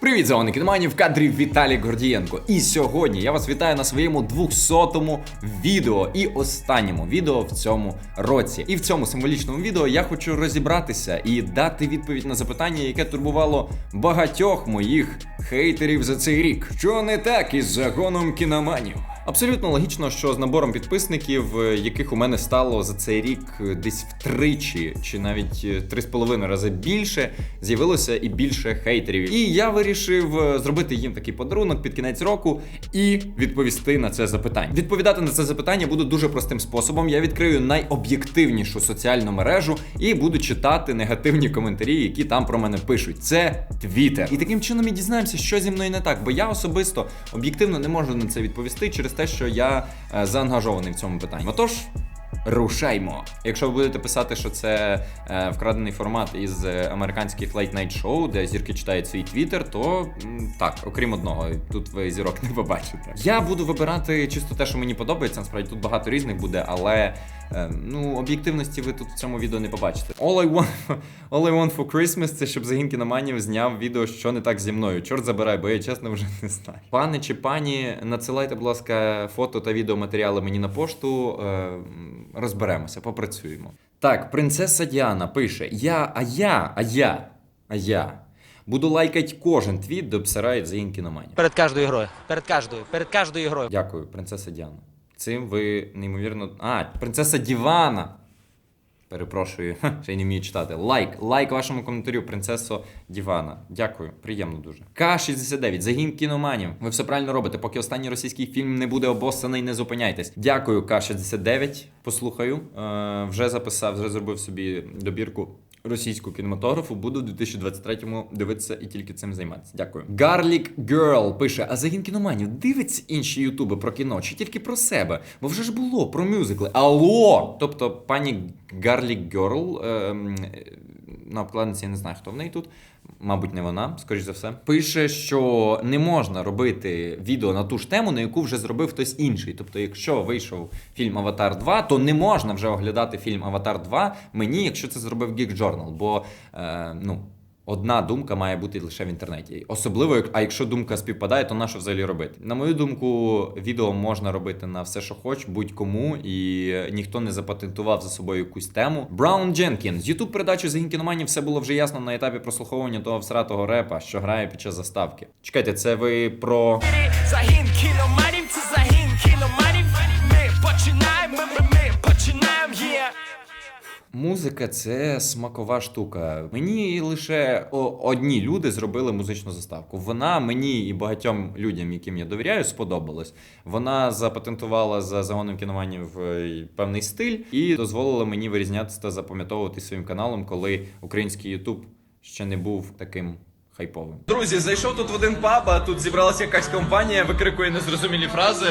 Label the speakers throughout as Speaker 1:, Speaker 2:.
Speaker 1: Привіт, зелений кіномані, в кадрі Віталій Гордієнко. І сьогодні я вас вітаю на своєму 200-му відео і останньому відео в цьому році. І в цьому символічному відео я хочу розібратися і дати відповідь на запитання, яке турбувало багатьох моїх хейтерів за цей рік. Що не так із загоном кіноманів? Абсолютно логічно, що з набором підписників, е, яких у мене стало за цей рік е, десь втричі, чи навіть е, три з половиною рази більше, з'явилося і більше хейтерів. І я вирішив е, зробити їм такий подарунок під кінець року і відповісти на це запитання. Відповідати на це запитання буду дуже простим способом. Я відкрию найоб'єктивнішу соціальну мережу і буду читати негативні коментарі, які там про мене пишуть. Це Twitter. І таким чином ми дізнаємося, що зі мною не так, бо я особисто об'єктивно не можу на це відповісти через те, що я е, заангажований в цьому питанні. Отож. Рушаймо. Якщо ви будете писати, що це е, вкрадений формат із американських Late Night Show, де зірки читають свій твіттер, то м, так, окрім одного, тут ви зірок не побачите. Я буду вибирати чисто те, що мені подобається. Насправді тут багато різних буде, але ну об'єктивності ви тут в цьому відео не побачите. All I want, all I want for Christmas це щоб загін кіноманів зняв відео, що не так зі мною. Чорт забирай, бо я чесно вже не знаю. Пане чи пані, надсилайте, будь ласка, фото та відеоматеріали мені на пошту. Е, розберемося, попрацюємо. Так, принцеса Діана пише: Я, а я, а я, а я. Буду лайкати кожен твіт, де обсирають загін кіноманів.
Speaker 2: Перед кожною грою. Перед кожною, перед кожною грою.
Speaker 1: Дякую, принцеса Діана. Цим ви неймовірно. А, принцеса Дівана. Перепрошую, ще й не вмію читати. Лайк, лайк вашому коментарю, принцесо Дівана. Дякую, приємно дуже. К69, загін кіноманів. Ви все правильно робите. Поки останній російський фільм не буде обоссаний, не зупиняйтесь. Дякую, К69. Послухаю. Е, вже записав, вже зробив собі добірку російського кінематографу. Буду в 2023-му дивитися і тільки цим займатися. Дякую. Garlic Girl пише: а загін кіноманів дивиться інші ютуби про кіно чи тільки про себе? Бо вже ж було про мюзикли. Алло! Тобто, пані Garlic Girl. ем, на обкладинці я не знаю, хто в неї тут. Мабуть, не вона, скоріш за все. Пише, що не можна робити відео на ту ж тему, на яку вже зробив хтось інший. Тобто, якщо вийшов фільм Аватар 2, то не можна вже оглядати фільм Аватар 2 мені, якщо це зробив Geek Journal. Бо е, ну. Одна думка має бути лише в інтернеті. Особливо, а якщо думка співпадає, то на що взагалі робити? На мою думку, відео можна робити на все, що хоч, будь-кому, і ніхто не запатентував за собою якусь тему. Браун Дженкін з youtube передачі «Загін кіноманів» все було вже ясно на етапі прослуховування того всратого репа, що грає під час заставки. Чекайте, це ви про.
Speaker 3: Загін кіноманів,
Speaker 1: Музика це смакова штука. Мені лише одні люди зробили музичну заставку. Вона мені і багатьом людям, яким я довіряю, сподобалась. Вона запатентувала за загоном кіноманів е, певний стиль і дозволила мені вирізнятися та запам'ятовувати своїм каналом, коли український Ютуб ще не був таким хайповим.
Speaker 4: Друзі, зайшов тут в один паб, а тут зібралася якась компанія, викрикує незрозумілі фрази.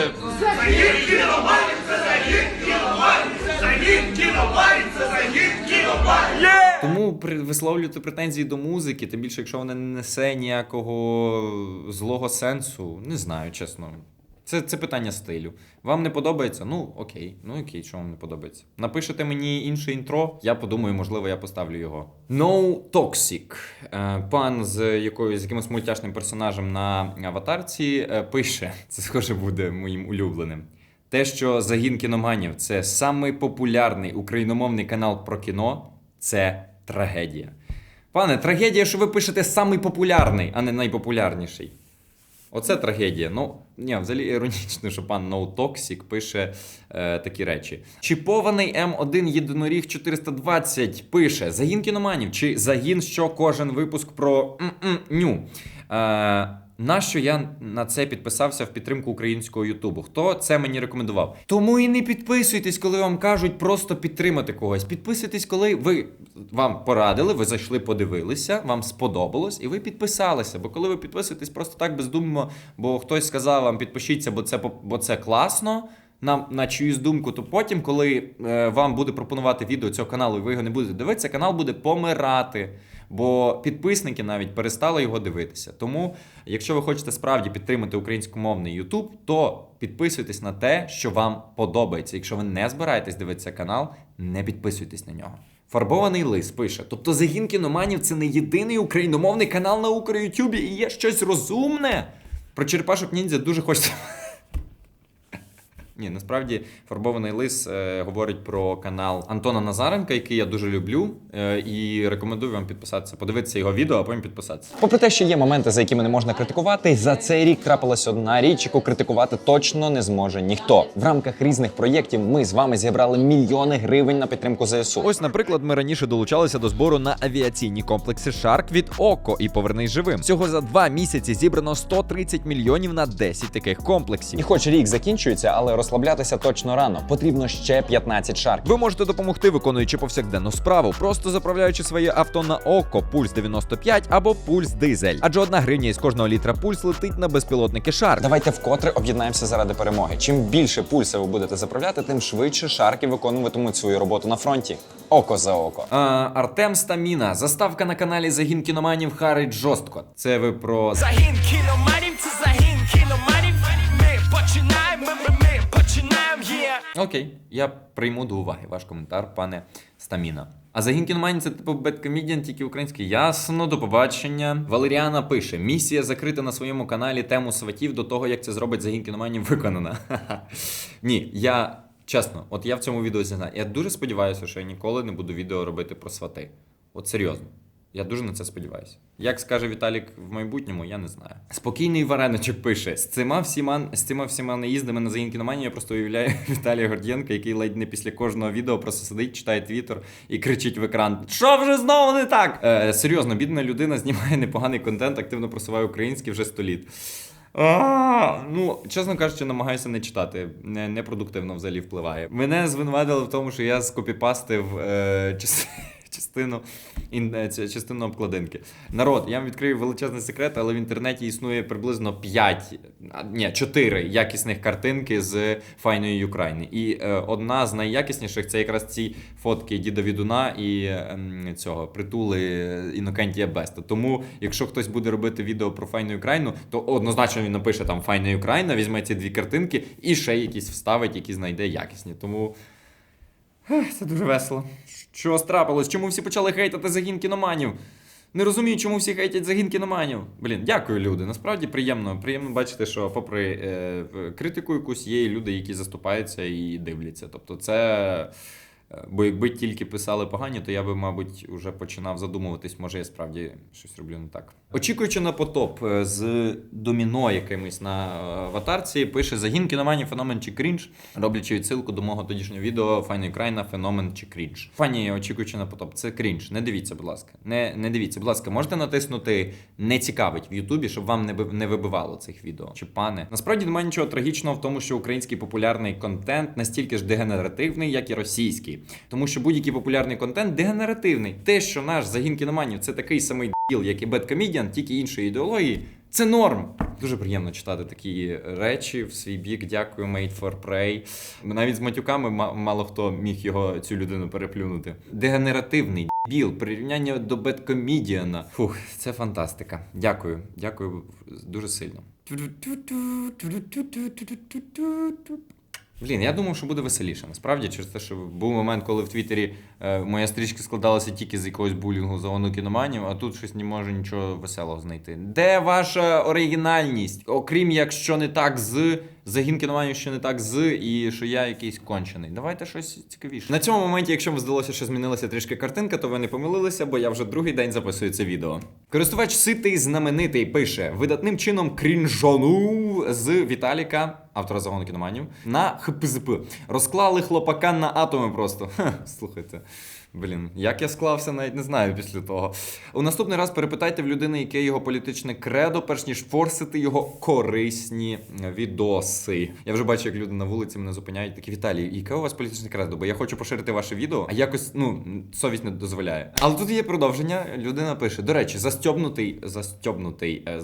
Speaker 1: Тому при висловлювати претензії до музики, тим більше, якщо вона не несе ніякого злого сенсу, не знаю, чесно. Це, це питання стилю. Вам не подобається? Ну окей, ну окей, що вам не подобається. Напишете мені інше інтро, я подумаю, можливо, я поставлю його. No Toxic. Е, Пан з якоюсь з якимось мультяшним персонажем на аватарці е, пише: це схоже буде моїм улюбленим. Те, що загін кіноманів це самий популярний україномовний канал про кіно, це трагедія. Пане, трагедія, що ви пишете самий популярний, а не найпопулярніший. Оце трагедія. Ну, ні, взагалі іронічно, що пан NoToxic пише е, такі речі. Чіпований М1 єдиноріг 420 пише: Загін кіноманів чи загін, що кожен випуск про м-м-ню. Е, Нащо я на це підписався в підтримку українського Ютубу? Хто це мені рекомендував? Тому і не підписуйтесь, коли вам кажуть просто підтримати когось. Підписуйтесь, коли ви вам порадили, ви зайшли, подивилися, вам сподобалось, і ви підписалися. Бо коли ви підписуєтесь просто так бездумно, бо хтось сказав вам підпишіться, бо це бо це класно. На, на чиюсь думку, то потім, коли е, вам буде пропонувати відео цього каналу, і ви його не будете дивитися, канал буде помирати. Бо підписники навіть перестали його дивитися. Тому, якщо ви хочете справді підтримати українськомовний YouTube, то підписуйтесь на те, що вам подобається. Якщо ви не збираєтесь дивитися канал, не підписуйтесь на нього. Фарбований лис пише. Тобто загін кіноманів це не єдиний україномовний канал на Ютубі і є щось розумне. Про черепашок ніндзя дуже хочеться. Ні, насправді фарбований лис е, говорить про канал Антона Назаренка, який я дуже люблю, е, і рекомендую вам підписатися, подивитися його відео, а потім підписатися.
Speaker 5: Попри те, що є моменти, за якими не можна критикувати, за цей рік трапилась одна річ, яку критикувати точно не зможе ніхто. В рамках різних проєктів ми з вами зібрали мільйони гривень на підтримку ЗСУ.
Speaker 6: Ось, наприклад, ми раніше долучалися до збору на авіаційні комплекси Шарк від ОКО і Повернись живим. Всього за два місяці зібрано 130 мільйонів на 10 таких комплексів.
Speaker 5: І хоч рік закінчується, але розслаблятися точно рано. Потрібно ще 15 шарків.
Speaker 6: Ви можете допомогти, виконуючи повсякденну справу, просто заправляючи своє авто на ОКО Пульс 95 або Пульс Дизель. Адже одна гривня із кожного літра пульс летить на безпілотники Шарк.
Speaker 5: Давайте вкотре об'єднаємося заради перемоги. Чим більше пульса ви будете заправляти, тим швидше шарки виконуватимуть свою роботу на фронті. Око за око.
Speaker 1: А, Артем Стаміна, заставка на каналі Загін кіноманів Харить жорстко. Це ви про
Speaker 3: Загін кіноманів, це загін кіноманів. Ми починаємо,
Speaker 1: Окей, я прийму до уваги ваш коментар, пане Стаміна. А загін кіноманів це типу бедкомедіан, тільки український. Ясно, до побачення. Валеріана пише: місія закрита на своєму каналі тему сватів до того, як це зробить загін кіноманів виконана. Ні, я чесно, от я в цьому відео зізнаю. Я дуже сподіваюся, що я ніколи не буду відео робити про свати. От серйозно. Я дуже на це сподіваюся. Як скаже Віталік в майбутньому, я не знаю. Спокійний вареничок пише: з цими всіма, з цими всіма наїздами на загін кіноманії я просто уявляю Віталія Гордієнка, який ледь не після кожного відео просто сидить, читає твіттер і кричить в екран: Що вже знову не так? Е, серйозно, бідна людина знімає непоганий контент, активно просуває український вже сто літ. А, ну, чесно кажучи, намагаюся не читати. Не, непродуктивно взагалі впливає. Мене звинуватили в тому, що я скопіпастив е, частину, е, частину обкладинки. Народ, я вам відкрию величезний секрет, але в інтернеті існує приблизно 5, а, ні, 4 якісних картинки з файної України. І е, одна з найякісніших це якраз ці фотки Діда Відуна і ем, цього притули Інокентія Беста. Тому, якщо хтось буде робити відео про файну Україну, то однозначно він напише там Файна Україна, візьме ці дві картинки і ще якісь вставить, які знайде якісні. Тому це дуже весело. Що страпилось? Чому всі почали хейтати загін кіноманів? Не розумію, чому всі хейтять загін кіноманів. Блін, дякую, люди. Насправді приємно. Приємно бачити, що попри е, критику якусь є люди, які заступаються і дивляться. Тобто, це. Е, Бо якби тільки писали погані, то я би, мабуть, вже починав задумуватись, може я справді щось роблю не так. Очікуючи на потоп е, з доміно якимось на е, аватарці, пише загін кіноманів феномен чи крінж, роблячи відсилку до мого тодішнього відео Файної Крайна феномен чи крінж. Фані, очікуючи на потоп, це крінж. Не дивіться, будь ласка. Не, не дивіться, будь ласка, можете натиснути не цікавить в Ютубі, щоб вам не, не вибивало цих відео. Чи пане? Насправді немає нічого трагічного в тому, що український популярний контент настільки ж дегенеративний, як і російський. Тому що будь-який популярний контент дегенеративний. Те, що наш загін кіноманів це такий самий діл, як і Беткомедіан, тільки іншої ідеології. Це норм. Дуже приємно читати такі речі в свій бік. Дякую, Made for Prey. Навіть з матюками ма- мало хто міг його цю людину переплюнути. Дегенеративний біл, прирівняння до Беткомедіана. Фух, це фантастика. Дякую, дякую дуже сильно. Блін, я думав, що буде веселіше. Насправді, через те, що був момент, коли в Твіттері е, моя стрічка складалася тільки з якогось булінгу загону кіноманів, а тут щось не можу нічого веселого знайти. Де ваша оригінальність? Окрім якщо не так з загін кіноманів, що не так з, і що я якийсь кончений. Давайте щось цікавіше. На цьому моменті, якщо вам здалося, що змінилася трішки картинка, то ви не помилилися, бо я вже другий день записую це відео. Користувач ситий знаменитий пише видатним чином крінжону з Віталіка, автора загону кіноманів, на ХПЗП. Розклали хлопака на атоми просто. Ха, слухайте. Блін, як я склався, навіть не знаю після того. У наступний раз перепитайте в людини, яке його політичне кредо, перш ніж форсити його корисні відоси. Я вже бачу, як люди на вулиці мене зупиняють. Такі Віталій, яке у вас політичне кредо? Бо я хочу поширити ваше відео, а якось ну совість не дозволяє. Але тут є продовження. Людина пише: до речі, застьобнутий, застьобнутий, е,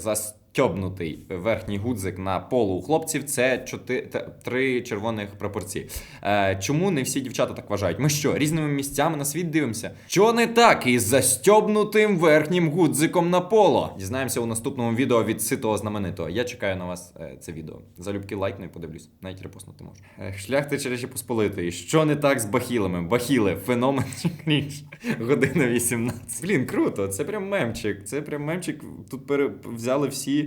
Speaker 1: зас. застьобнутий верхній гудзик на полу у хлопців це чотири, три червоних пропорції. Е, чому не всі дівчата так вважають? Ми що, різними місцями на світ дивимося? Що не так із застьобнутим верхнім гудзиком на поло? Дізнаємося у наступному відео від ситого знаменитого. Я чекаю на вас е, це відео. Залюбки лайкну і подивлюсь. Навіть репостнути можу. Е, шляхти чи Речі Посполитої. Що не так з бахілами? Бахіли, феномен чи. Година 18. Блін, круто. Це прям мемчик. Це прям мемчик. Тут пере... взяли всі.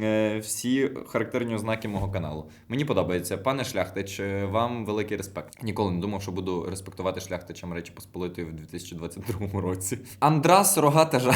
Speaker 1: Е, Всі характерні ознаки мого каналу. Мені подобається. Пане Шляхтич, е, вам великий респект. Ніколи не думав, що буду респектувати шляхтичам Речі Посполитої в 2022 році. Андрас Рогата Жа.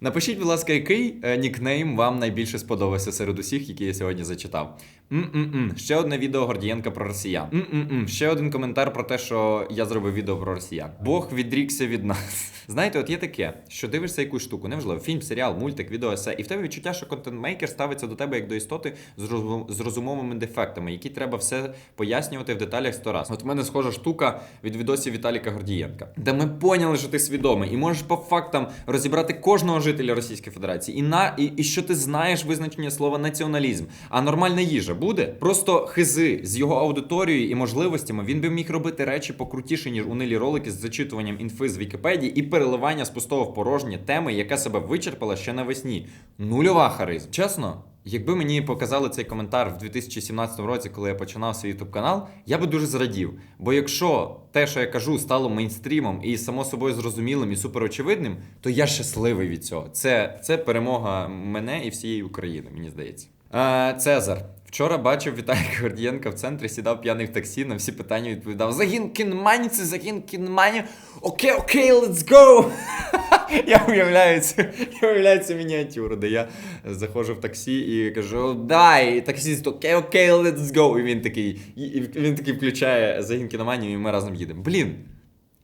Speaker 1: Напишіть, будь ласка, який е, нікнейм вам найбільше сподобався серед усіх, які я сьогодні зачитав. М-м-м. Ще одне відео Гордієнка про росіян. М-м-м. Ще один коментар про те, що я зробив відео про росіян. Бог відрікся від нас. Знаєте, от є таке, що дивишся якусь штуку, неважливо, фільм, серіал, мультик, відео, есе, і в тебе відчуття, що контент-мейкер ставиться до тебе як до істоти з, розум- з розумовими дефектами, які треба все пояснювати в деталях сто раз. От в мене схожа штука від відосів Віталіка Гордієнка, де ми поняли, що ти свідомий, і можеш по фактам розібрати кожного жителя Російської Федерації, і на і, і що ти знаєш визначення слова націоналізм. А нормальна їжа буде просто хизи з його аудиторією і можливостями. Він би міг робити речі покрутіше ніж унилі ролики з зачитуванням інфи з Вікіпедії і переливання з пустого в порожнє теми, яка себе вичерпала ще навесні. Нульова харизм. Чесно. Якби мені показали цей коментар в 2017 році, коли я починав свій ютуб канал, я би дуже зрадів. Бо якщо те, що я кажу, стало мейнстрімом і само собою зрозумілим і суперочевидним, то я щасливий від цього. Це, це перемога мене і всієї України, мені здається. Е, Цезар. Вчора бачив Віталія Гордієнка в центрі, сідав п'яний в таксі, на всі питання відповідав: Загін кінмані, це загін кінмані. Окей, окей, let's go! Я уявляю цю, я уявляю цю мініатюру, де я заходжу в таксі і кажу, дай, і таксіст, окей, окей, let's go. І він такий, і він такий включає загін кіноманію, і ми разом їдемо. Блін,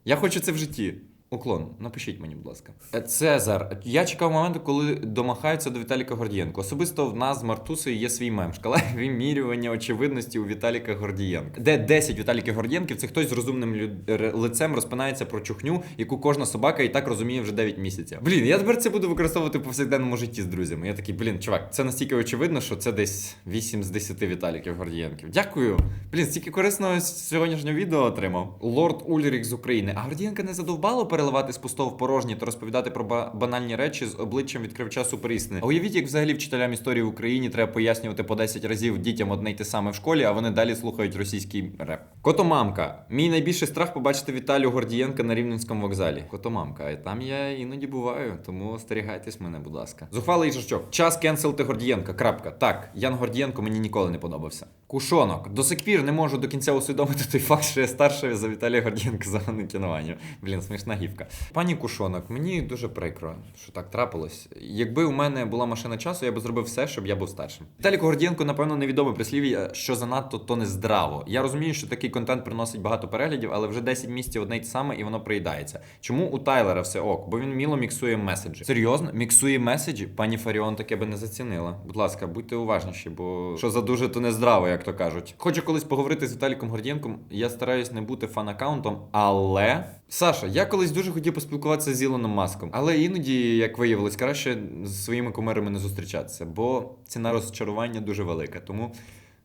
Speaker 1: я хочу це в житті. Уклон, напишіть мені, будь ласка. Е, Цезар, я чекав моменту, коли домахаються до Віталіка Гордієнка. Особисто в нас з Мартусою є свій мем. Шкала вимірювання очевидності у Віталіка Гордієнка. Де 10 Віталіків Гордієнків, це хтось з розумним люд... лицем розпинається про чухню, яку кожна собака і так розуміє вже 9 місяців. Блін, я тепер це буду використовувати в повсякденному житті з друзями. Я такий, блін, чувак, це настільки очевидно, що це десь 8 з 10 Віталіків Гордієнків. Дякую. Блін, стільки корисного сьогоднішнього відео отримав. Лорд Ульрік з України. А Гордієнка не задовбало переливати з пустого в порожнє та розповідати про банальні речі з обличчям відкривача суперістини. А уявіть, як взагалі вчителям історії в Україні треба пояснювати по 10 разів дітям одне й те саме в школі, а вони далі слухають російський реп. Котомамка. Мій найбільший страх побачити Віталію Гордієнка на Рівненському вокзалі. Котомамка. І там я іноді буваю, тому остерігайтесь мене, будь ласка. Зухвалий жачок. Час кенселити Гордієнка. Крапка. Так, Ян Гордієнко мені ніколи не подобався. Кушонок. До сих пір не можу до кінця усвідомити той факт, що я старший за Віталія Гордієнка за Валентинування. Блін, смішна гівка. Пані Кушонок, мені дуже прикро, що так трапилось. Якби у мене була машина часу, я би зробив все, щоб я був старшим. Віталіку Гордієнко, напевно, невідоме прислів'я, що занадто то не здраво. Я розумію, що такий контент приносить багато переглядів, але вже 10 місяців одне й те саме, і воно приїдається. Чому у Тайлера все ок? Бо він міло міксує меседжі. Серйозно, міксує меседжі? Пані Фаріон таке би не зацінила. Будь ласка, будьте уважніші, бо що за дуже то не здраво, як то кажуть. Хочу колись поговорити з Віталіком Гордієнком. Я стараюсь не бути фан-аккаунтом, але. Саша, я колись дуже хотів поспілкуватися з Ілоном Маском, але іноді, як виявилось, краще з своїми кумирами не зустрічатися, бо ціна розчарування дуже велика. Тому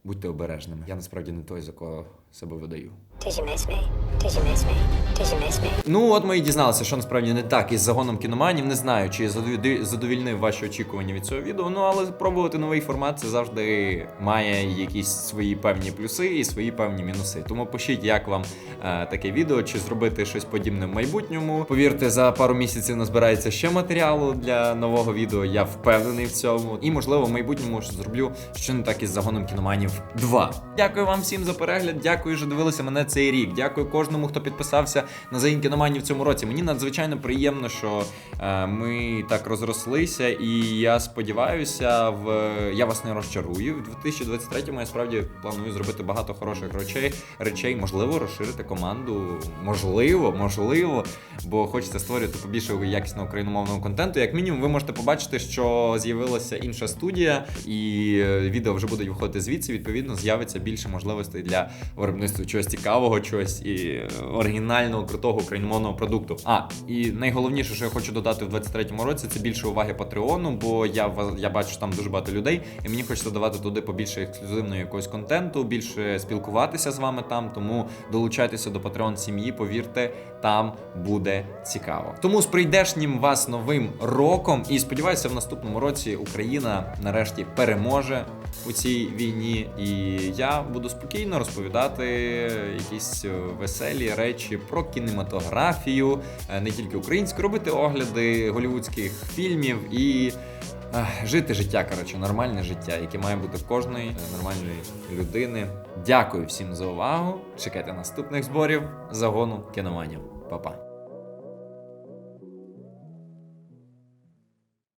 Speaker 1: будьте обережними. Я насправді не той, за кого себе видаю. Ну, от ми і дізналися, що насправді не так із загоном кіноманів. Не знаю, чи я задові- задовільнив ваші очікування від цього відео. Ну але спробувати новий формат це завжди має якісь свої певні плюси і свої певні мінуси. Тому пишіть, як вам е, таке відео, чи зробити щось подібне в майбутньому. Повірте, за пару місяців назбирається ще матеріалу для нового відео. Я впевнений в цьому. І можливо, в майбутньому зроблю що не так із загоном кіноманів 2. Дякую вам всім за перегляд. Дякую, що дивилися мене цей рік. Дякую кожному, хто підписався на загін кіноманів в цьому році. Мені надзвичайно приємно, що е, ми так розрослися, і я сподіваюся, в я вас не розчарую. В 2023-му я справді планую зробити багато хороших речей, речей, можливо, розширити команду. Можливо, можливо, бо хочеться створювати побільше якісного україномовного контенту. Як мінімум, ви можете побачити, що з'явилася інша студія, і е, відео вже будуть виходити звідси. Відповідно, з'явиться більше можливостей для виробництву чогось цікавого, чогось і е, оригінального, крутого україномовного продукту. А і найголовніше, що я хочу додати в 23-му році, це більше уваги Патреону, бо я я бачу там дуже багато людей, і мені хочеться давати туди побільше ексклюзивного якогось контенту, більше спілкуватися з вами там. Тому долучайтеся до Patreon сім'ї. Повірте, там буде цікаво. Тому з прийдешнім вас новим роком, і сподіваюся, в наступному році Україна нарешті переможе у цій війні, і я буду спокійно розповідати якісь е, веселі речі про кінематографію, е, не тільки українську, робити огляди голівудських фільмів і. Жити життя, коротше, нормальне життя, яке має бути в кожної е, нормальної людини. Дякую всім за увагу. Чекайте наступних зборів загону кіноманів. Па-па.